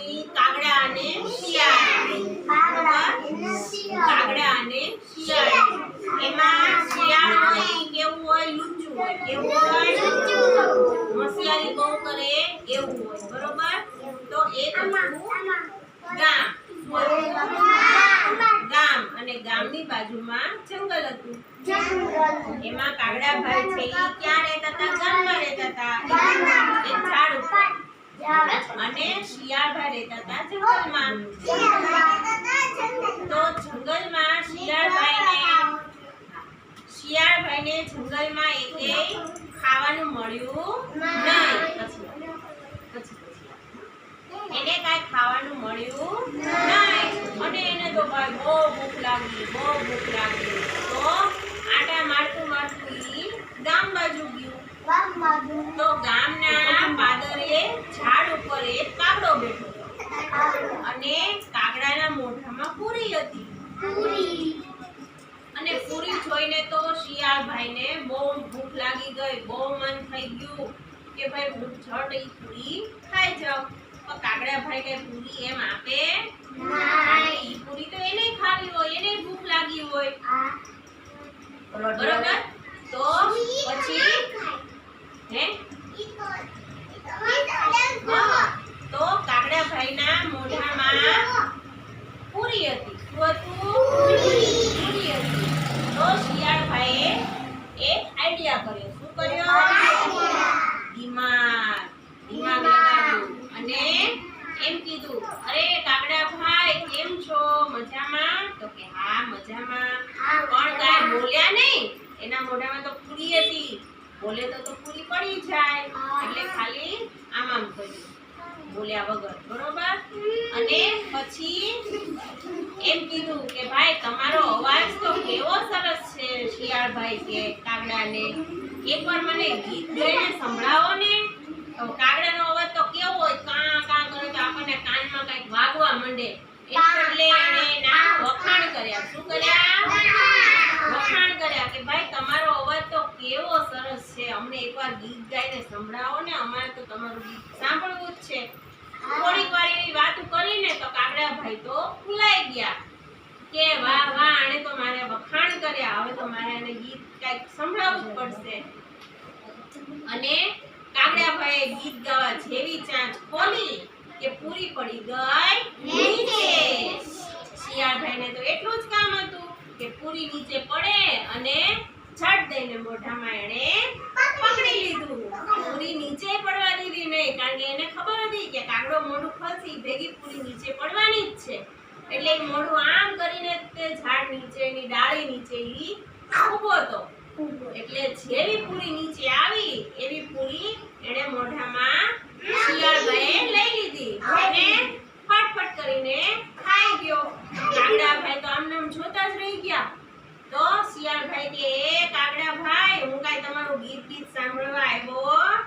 કાગડા અને શિયાળ. કાગડા. અને શિયાળ. એમાં શિયાળ હોય કેવું હોય લુચ્ચું હોય કેવું હોય? હોશિયારી બહુ કરે એવું હોય બરોબર? તો એક ગામ. ગામ અને ગામની બાજુમાં જંગલ હતું. એમાં કાગડાભાઈ છે એ ક્યાં રહેતા હતા ગામમાં રહેતા હતા એક ઝાડ ઉપર અને શિયાળભાઈ રહેતા હતા જંગલમાં. તો જંગલમાં શિયાળભાઈને શિયાળભાઈને જંગલમાં એકેય ખાવાનું મળ્યું નહીં. એને કાંઈ ખાવાનું મળ્યું નહીં. અને એને તો ભાઈ બહુ ભૂખ લાગી, બહુ ભૂખ લાગી. તો આટા મારતું મારતું ગામ બાજુ ગયું. તો ગામના પાદરે ઝાડ ઉપર એક કાગડો બેઠો હતો અને કાગડાના મોઢામાં પૂરી હતી અને પૂરી જોઈને તો શિયાળભાઈને બહુ ભૂખ લાગી ગઈ બહુ મન થઈ ગયું કે ભાઈ હું ઝટ ઈ પૂરી ખાઈ જાઉં. તો કાગડાભાઈ કઈ પૂરી એમ આપે ઈ પૂરી તો એને ખાવી હોય એને ભૂખ લાગી હોય. બરોબર તો પછી હે હા તો કાગડાભાઈના મોઢામાં પૂરી હતી શું હતું પૂરી હતી તો શિયાળભાઈએ એક કર્યો? શું કર્યો? દિમાગ. દિમાગ. લગાવ્યું અને એમ કીધું અરે કાગડાભાઈ કેમ છો? મજામાં? તો કે હા મજામાં. પણ કાંઈ બોલ્યા નહીં. એના મોઢામાં તો પૂરી હતી. બોલે તો તો પૂરી પડી જાય. એટલે ખાલી આમ આમ કર્યું. બોલ્યા વગર બરોબર? અને પછી એમ કીધું કે ભાઈ તમારો અવાજ તો શિયાળભાઈ કે કાગડાને. એકવાર મને ગીત ગાઈને સંભળાવો ને. તો કાગડાનો અવાજ તો કેવો હોય કા કા કરે તો આપણને કાનમાં કંઈક વાગવા માંડે. એટલે એને ના વખાણ કર્યા. શું કર્યા? વખાણ કર્યા કે ભાઈ તમારો અવાજ તો કેવો સરસ છે. અમને એકવાર ગીત ગાઈને સંભળાવો ને. અમારે તો તમારું ગીત સાંભળવું જ છે. થોડીક વાર એવી વાતો કરીને તો કાગડાભાઈ તો ફૂલાઈ ગયા. કે વાહ વાહ, આણે તો મારે વખાણ કર્યા. હવે તો મારે આને ગીત કાંઈક સંભળાવવું પડશે. અને કાગડાભાઈએ ગીત ગાવા જેવી ચાંચ ખોલી કે પૂરી પડી ગઈ નીચે. શિયાળભાઈને તો એટલું જ કામ હતું કે પૂરી નીચે પડે અને છટ દઈને મોઢામાં એણે પકડી લીધું. પૂરી નીચે પડવા દીધી નહીં, કારણ કે એને ખબર હતી કે કાગડો મોઢું ખસી ભેગી પૂરી નીચે પડવાની જ છે. એટલે મોઢું નીચે ઈ ઊભો હતો. એટલે જેવી પૂરી નીચે આવી, એવી પૂરી એને મોઢામાં શિયાળભાઈએ લઈ લીધી. અને ફટફટ કરીને ખાઈ ગયો. કાગડાભાઈ તો આમ નામ જોતા જ રહી ગયા. તો શિયાળભાઈ કે, એ કાગડાભાઈ, હું કાંઈ તમારું ગીત ગીત સાંભળવા આવ્યો